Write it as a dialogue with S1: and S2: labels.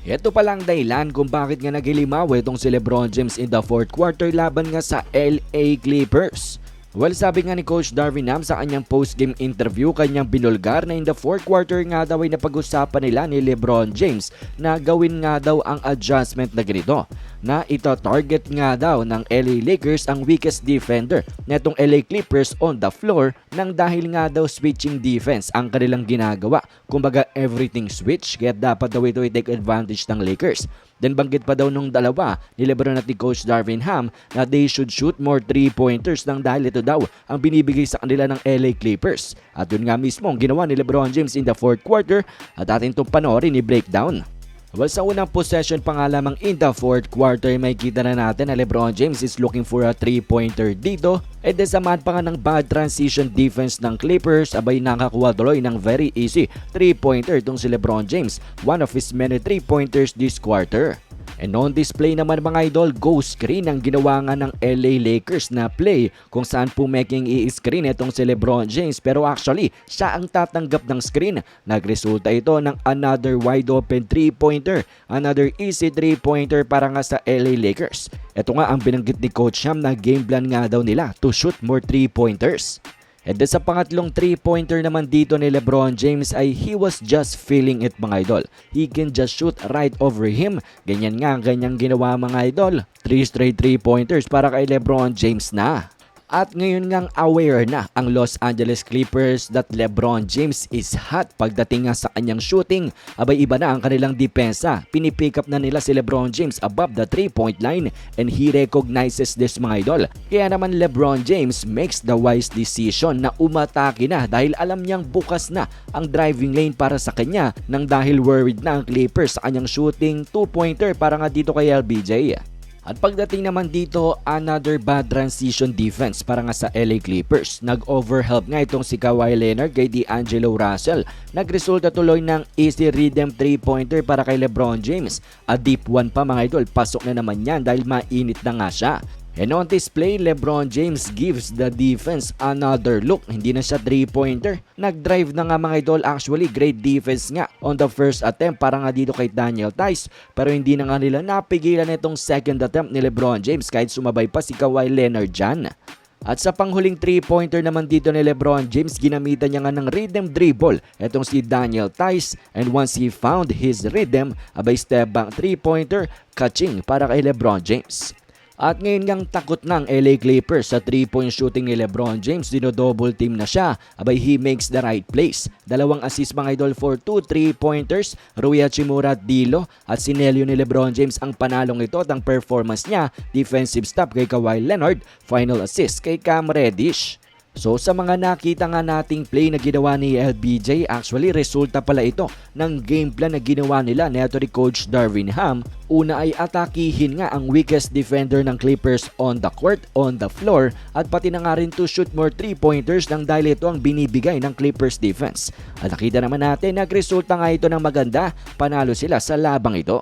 S1: Ito palang dahilan kung bakit nga naghilimaw itong si Lebron James in the fourth quarter laban nga sa LA Clippers. Well, sabi nga ni Coach Darvin Ham sa kanyang post-game interview, kanyang binulgar na in the fourth quarter nga daw ay napag-usapan nila ni Lebron James na gawin nga daw ang adjustment na ganito na ito target nga daw ng LA Lakers ang weakest defender netong LA Clippers on the floor nang dahil nga daw switching defense ang kanilang ginagawa. Kumbaga everything switch kaya dapat daw ito i-take advantage ng Lakers. Then banggit pa daw nung dalawa ni Lebron at ni Coach Darvin Ham na they should shoot more 3-pointers nang dahil ito daw ang binibigay sa kanila ng LA Clippers. At yun nga mismo ang ginawa ni Lebron James in the fourth quarter at atin itong panoorin ni Breakdown. Well, sa unang possession pa nga lamang in the fourth quarter, may kita na natin na Lebron James is looking for a 3-pointer dito. And then samahan pa nga ng bad transition defense ng Clippers, abay nakakuha tuloy ng very easy 3-pointer itong si Lebron James, one of his many 3-pointers this quarter. And on display naman mga idol, ghost screen ang ginawa nga ng LA Lakers na play kung saan pumeking i-screen itong si Lebron James pero actually siya ang tatanggap ng screen. Nagresulta ito ng another wide open 3-pointer, another easy 3-pointer para nga sa LA Lakers. Ito nga ang binanggit ni Coach Ham na game plan nga daw nila to shoot more 3-pointers. And then sa pangatlong 3-pointer naman dito ni Lebron James ay he was just feeling it mga idol. He can just shoot right over him. Ganyan nga ang ganyang ginawa mga idol. 3 straight 3-pointers para kay Lebron James na. At ngayon ngang aware na ang Los Angeles Clippers that LeBron James is hot pagdating nga sa kanyang shooting. Abay iba na ang kanilang depensa. Pinipick up na nila si LeBron James above the 3-point line and he recognizes this mga idol. Kaya naman LeBron James makes the wise decision na umatake na dahil alam niyang bukas na ang driving lane para sa kanya nang dahil worried na ang Clippers sa kanyang shooting 2-pointer para nga dito kay LBJ. At pagdating naman dito, another bad transition defense para nga sa LA Clippers. Nag-overhelp nga itong si Kawhi Leonard kay D'Angelo Russell. Nagresulta tuloy ng easy rhythm 3-pointer para kay Lebron James. A deep one pa mga idol, pasok na naman yan dahil mainit na nga siya. And on display, Lebron James gives the defense another look. Hindi na siya 3-pointer. Nag-drive na nga mga idol. Actually, great defense nga on the first attempt para nga dito kay Daniel Tice. Pero hindi na nga nila napigilan itong second attempt ni Lebron James kahit sumabay pa si Kawhi Leonard dyan. At sa panghuling 3-pointer naman dito ni Lebron James, ginamitan niya nga ng rhythm dribble itong si Daniel Tice. And once he found his rhythm, abay step back 3-pointer, catching para kay Lebron James. At ngayon ngang takot ng LA Clippers sa 3-point shooting ni Lebron James, dino-double team na siya. Abay, he makes the right place. Dalawang assist mga idol for 2 3-pointers, Rui Hachimura at Dilo. At sinelyo ni Lebron James ang panalong ito at ang performance niya. Defensive stop kay Kawhi Leonard, final assist kay Cam Reddish. So sa mga nakita nga nating play na ginawa ni LBJ, actually resulta pala ito ng game plan na ginawa nila neto ni Coach Darvin Ham. Una ay atakihin nga ang weakest defender ng Clippers on the court, on the floor, at pati na nga rin to shoot more 3-pointers nang dahil ito ang binibigay ng Clippers defense. At nakita naman natin, nagresulta nga ito ng maganda, panalo sila sa labang ito.